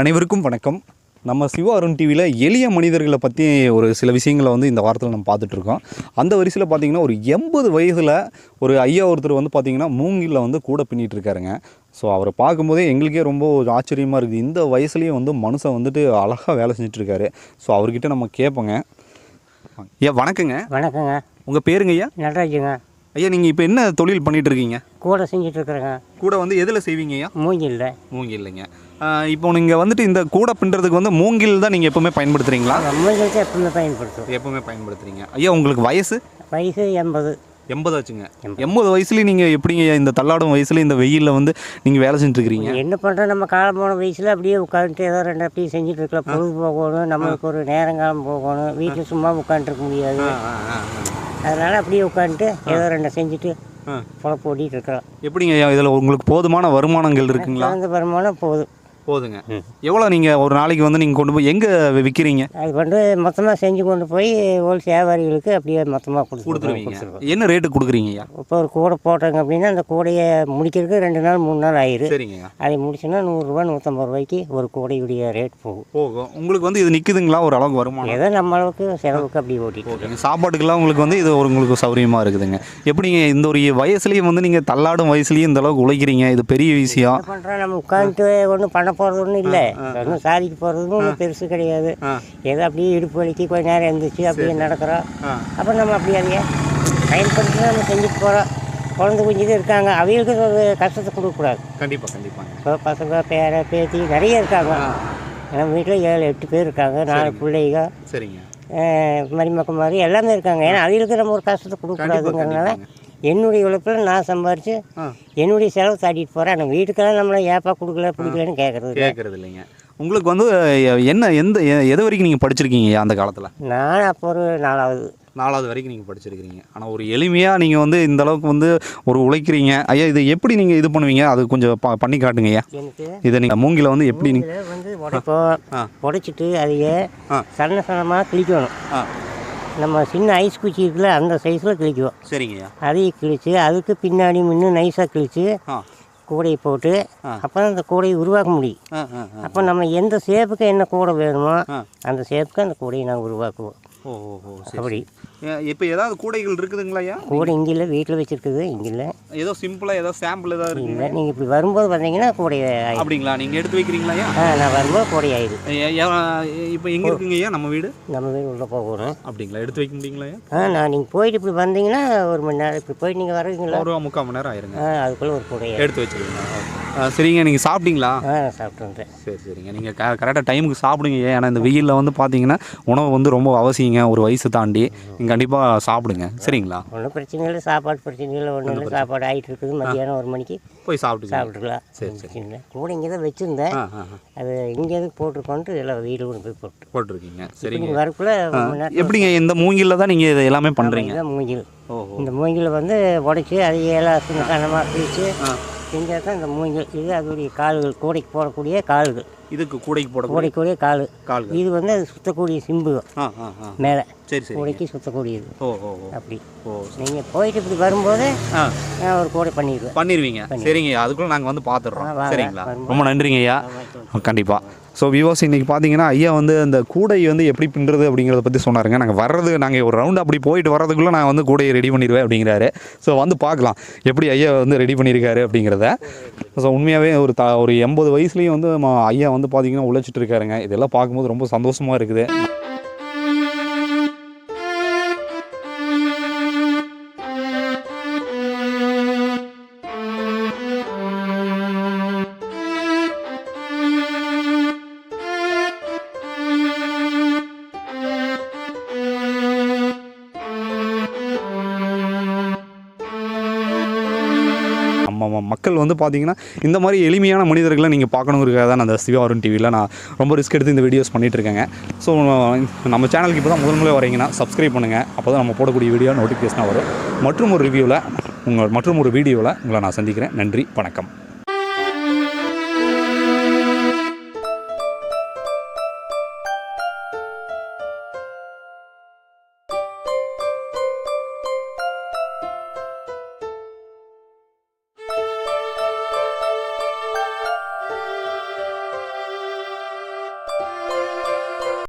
அனைவருக்கும் வணக்கம். நம்ம சிவா அருண் டிவியில் எளிய மனிதர்களை பற்றி ஒரு சில விஷயங்களை வந்து இந்த வாரத்தில் நம்ம பார்த்துட்டு இருக்கோம். அந்த வரிசையில் பார்த்தீங்கன்னா ஒரு எண்பது வயதில் ஒரு ஐயா ஒருத்தர் வந்து பார்த்தீங்கன்னா மூங்கிலில் வந்து கூட பின்னிட்டு இருக்காருங்க. ஸோ அவரை பார்க்கும்போதே எங்களுக்கே ரொம்ப ஒரு ஆச்சரியமாக இருக்குது. இந்த வயசுலேயும் வந்து மனுஷன் வந்துட்டு அழகாக வேலை செஞ்சுட்டு இருக்காரு. ஸோ அவர்கிட்ட நம்ம கேட்போங்க ஐயா வணக்கங்க. வணக்கங்க. உங்கள் பேருங்க ஐயா? நடராஜுங்க ஐயா நீங்கள் இப்போ என்ன தொழில் பண்ணிட்டு இருக்கீங்க கூட செஞ்சுட்டு இருக்கிறேங்க கூட வந்து எதில் செய்வீங்க ஐயா? மூங்கில்ல. மூங்கில் இல்லைங்க ஆஹ் இப்போ நீங்கள் வந்துட்டு இந்த கூடை பின்னுறதுக்கு வந்து மூங்கில் தான் நீங்கள் எப்பவுமே பயன்படுத்துகிறீங்களா மூங்கில் தான் எப்பவுமே பயன்படுத்தும் எப்பவுமே பயன்படுத்துறீங்க. ஐயா உங்களுக்கு வயசு? வயசு எண்பது. எண்பது ஆச்சுங்க. எண்பது. வயசுலேயும் நீங்கள் எப்படிங்க இந்த தள்ளாடும் வயசுல இந்த வெயிலில் வந்து நீங்கள் வேலை செஞ்சுட்டு இருக்கிறீங்க என்ன பண்ணுறோம் நம்ம காலம் போன வயசில் அப்படியே உட்காந்துட்டு ஏதோ ரெண்டு அப்படியே செஞ்சுட்டு இருக்கலாம் பொழுது போகணும் நம்மளுக்கு ஒரு நேரங்காலம் போகணும். வீட்டில் சும்மா உட்காந்துருக்க முடியாது. அதனால் அப்படியே உட்காந்துட்டு ஏதோ ரெண்டை செஞ்சுட்டு. பொழப்பு ஓட்டிகிட்டு இருக்கிறோம் எப்படிங்க இதில் உங்களுக்கு போதுமான வருமானங்கள் இருக்குங்களா? கலந்து வருமானம் போதும். போதுங்க. எவ்வளோ நீங்கள் ஒரு நாளைக்கு வந்து நீங்கள் கொண்டு போய் எங்கே விற்கிறீங்க அது வந்து மொத்தமாக செஞ்சு கொண்டு போய் ஹோல் வியாபாரிகளுக்கு அப்படியே மொத்தமாக கொடுத்துருவோம். கொடுத்துருவீங்க. என்ன ரேட்டு கொடுக்குறீங்க ஐயா? இப்போ ஒரு கூடை போட்டாங்க அப்படின்னா அந்த கூடையை முடிக்கிறதுக்கு ரெண்டு நாள் மூணு நாள் ஆயிரும் சரிங்க அதை முடிச்சுன்னா நூறுரூவா நூற்றம்பது ரூபாய்க்கு ஒரு கூடையுடைய ரேட் போகும். போகும். உங்களுக்கு வந்து இது நிற்குதுங்களா ஒரு அளவுக்கு வருமானம்? ஏதோ நம்ம அளவுக்கு செலவுக்கு அப்படி ஓட்டிட்டு சாப்பாட்டுக்கெல்லாம் உங்களுக்கு வந்து இது ஒரு உங்களுக்கு சௌரியமாக இருக்குதுங்க. எப்படிங்க இந்த ஒரு வயசுலேயும் வந்து நீங்கள் தள்ளாடும் வயசுலேயும் இந்த அளவுக்கு உழைக்கிறீங்க? இது பெரிய விஷயம். பண்ணுறோம் நம்ம உட்காந்துட்டு ஒன்றும் பண்ண போகிறது ஒன்றும் இல்லை ஒன்றும் சாதிக்க போகிறதும் ஒன்றும் பெருசு கிடையாது. ஏதோ அப்படியே இடுப்பு வலிக்கு கொஞ்ச நேரம் எழுந்திரிச்சு அப்படியே நடக்கிறோம். அப்புறம் நம்ம அப்படியே அதையே பயன்படுத்தி நம்ம செஞ்சுட்டு போகிறோம் குழந்தை குஞ்சுக்கு இருக்காங்க. அவங்களுக்கு ஒரு கஷ்டத்தை கொடுக்கக்கூடாது. கண்டிப்பாக கண்டிப்பாங்க. இப்போ பசங்க பேர பேத்தி நிறைய இருக்காங்க. நம்ம வீட்டில் ஏழு எட்டு பேர் இருக்காங்க. நாலு பிள்ளைங்க. சரிங்க. அஹ் மருமக்கள் மாதிரி எல்லாமே இருக்காங்க. ஏன்னா அவங்களுக்கு நம்ம ஒரு கஷ்டத்தை கொடுக்கக்கூடாதுங்கிறதுனால என்னுடைய உழைப்பில் நான் சம்பாரித்து. என்னுடைய செலவு தாட்டிட்டு போகிறேன் நம்ம வீட்டுக்கெல்லாம் நம்மளை ஏப்பா கொடுக்கல பிடிக்கலன்னு கேட்குறது கேட்கறது இல்லைங்க. உங்களுக்கு வந்து என்ன எந்த எது வரைக்கும் நீங்கள் படிச்சிருக்கீங்க அந்த காலத்தில்? நான் அப்போ ஒரு நாலாவது. நாலாவது வரைக்கும் நீங்கள் படிச்சிருக்கிறீங்க. ஆனால் ஒரு எளிமையாக நீங்கள் வந்து இந்த அளவுக்கு வந்து ஒரு உழைக்கிறீங்க. ஐயா இது எப்படி நீங்கள் இது பண்ணுவீங்க? அது கொஞ்சம் ப- பண்ணி காட்டுங்க ஐயா. இதை நீங்கள் மூங்கில வந்து எப்படி நீங்கள் வந்து உடைப்போம். உடைச்சிட்டு அதையே. சன்ன சன்னமாக கிழிக்கணும். நம்ம சின்ன ஐஸ் குச்சி இருக்குல்ல அந்த சைஸில் கிழிக்குவோம் சரிங்க ஐயா. அதையும் கிழிச்சு அதுக்கு பின்னாடி முன்ன நைஸாக கிழிச்சு ஆ. கூடையை போட்டு அப்போ தான் அந்த கூடையை உருவாக்க முடியும். அப்போ நம்ம எந்த ஷேப்புக்கு என்ன கூடை வேணுமோ. அந்த ஷேப்புக்கு அந்த கூடையை நாங்கள் உருவாக்குவோம். ஓ ஓ அப்படி இப்போ ஏதாவது கூடைகள் இருக்குதுங்களா ஐயா? கூடை இங்கே இல்லை வீட்டில் வச்சுருக்குது இங்கே இல்லை. ஏதோ சிம்பிளாக ஏதோ சாம்பிள் ஏதாவது இருக்குங்க இல்லை நீங்கள் இப்படி வரும்போது வந்தீங்கன்னா கூடை அப்படிங்களா? நீங்கள் எடுத்து வைக்கிறீங்களா ஐயா? ஆ நான் வரும்போது கூடை ஆயிடும். இப்போ எங்கே இருக்குங்க ஐயா நம்ம வீடு? நம்ம வீடு உள்ளே போகணும் அப்படிங்களா? எடுத்து வைக்க முடியுங்களா ஐயா? ஆ நான் நீங்கள் போயிட்டு இப்படி வந்தீங்கன்னா ஒரு மணி நேரம் இப்படி போயிட்டு நீங்கள் வருவீங்களா ஒரு முக்கால் மணி நேரம் ஆயிருங்க. அதுக்குள்ளே ஒரு கூடை ஆயிடும் எடுத்து வச்சுருக்கீங்களா? சரிங்க நீங்கள் சாப்பிட்டீங்களா? சாப்பிட்டு சரி சரிங்க. நீங்கள் க கரெக்டாக டைமுக்கு சாப்பிடுங்க ஏன்னா இந்த வெயிலில் வந்து பார்த்தீங்கன்னா உணவு வந்து ரொம்ப அவசியங்க ஒரு வயசு தாண்டி. நீங்கள் கண்டிப்பாக சாப்பிடுங்க. சரிங்களா? ஒன்றும் பிரச்சனை இல்லை. சாப்பாடு பிரச்சனை இல்லை. ஒன்றும் இல்லை. சாப்பாடு ஆகிட்டு இருக்குது. மத்தியானம் ஒரு மணிக்கு போய் சாப்பிட்டுங்க சாப்பிட்டுக்கலாம். பிரச்சனை இல்லை கூட இங்கே தான் வச்சுருந்தேன். அது இங்கே எதுக்கு போட்டிருக்கோன்ட்டு எல்லாம் வீடு கொண்டு போய் போட்டு. போட்டிருக்கீங்க. சரிங்க. வரக்குள்ளே எப்படிங்க இந்த மூங்கிலில் தான் நீங்கள் இதை எல்லாமே பண்ணுறீங்க மூங்கில். இந்த மூங்கில் வந்து உடைச்சி அதை எல்லாம் கனமாக பிரித்து செஞ்சால் தான் இந்த மூங்கில் இது அதோடைய கால்கள் கூடைக்கு போடக்கூடிய கால்கள். இதுக்கு கூடைக்கு போட கூடைக்கூடிய கால். கால்கள். இது வந்து அது சுத்தக்கூடிய சிம்பு. மேலே. சரி சரி. கூடைக்கு சுத்தக்கூடியது. ஓ ஓ அப்படி. ஓ நீங்கள் போயிட்டு இப்படி வரும்போது ஒரு கூடை பண்ணிடுவேன். பண்ணிடுவீங்க சரிங்க அதுக்குள்ள நாங்கள் வந்து பார்த்துடுறோம். சரிங்களா? ரொம்ப நன்றிங்க ஐயா கண்டிப்பாக ஸோ விவோஸ் இன்னைக்கு பார்த்தீங்கன்னா ஐயா வந்து அந்த கூடை வந்து எப்படி பின்னுறது அப்படிங்கிறத பற்றி சொன்னாருங்க. நாங்கள் வர்றது நாங்கள் ஒரு ரவுண்டு அப்படி போயிட்டு வர்றதுக்குள்ளே நான் வந்து கூடையை ரெடி பண்ணிடுவேன் அப்படிங்கிறாரு. ஸோ வந்து பார்க்கலாம். எப்படி ஐயா வந்து ரெடி பண்ணியிருக்காரு அப்படிங்கிறத. ஸோ உண்மையாகவே ஒரு த ஒரு எண்பது வயசுலேயும் வந்து ஐயா வந்து பார்த்தீங்கன்னா உழைச்சிட்டு இருக்காருங்க. இதெல்லாம் பார்க்கும்போது ரொம்ப சந்தோஷமாக இருக்குது. ஆமாம் மக்கள் வந்து பார்த்தீங்கன்னா இந்த மாதிரி எளிமையான மனிதர்களை நீங்கள் பார்க்கணுங்கிறதுக்காக தான் நான் அந்த சிவா அருண் டிவியில் நான் ரொம்ப ரிஸ்க் எடுத்து இந்த வீடியோஸ் பண்ணிகிட்ருக்கேங்க இருக்கேங்க. ஸோ நம்ம சேனலுக்கு இப்போ தான் முதல் முறை வரீங்கன்னா சப்ஸ்கிரைப் பண்ணுங்கள் அப்போ தான் நம்ம போடக்கூடிய வீடியோ நோட்டிஃபிகேஷனாக வரும். மற்றும் ஒரு ரிவ்யூவில் உங்கள் மற்றும் ஒரு வீடியோவில் உங்களை நான் சந்திக்கிறேன். நன்றி வணக்கம்.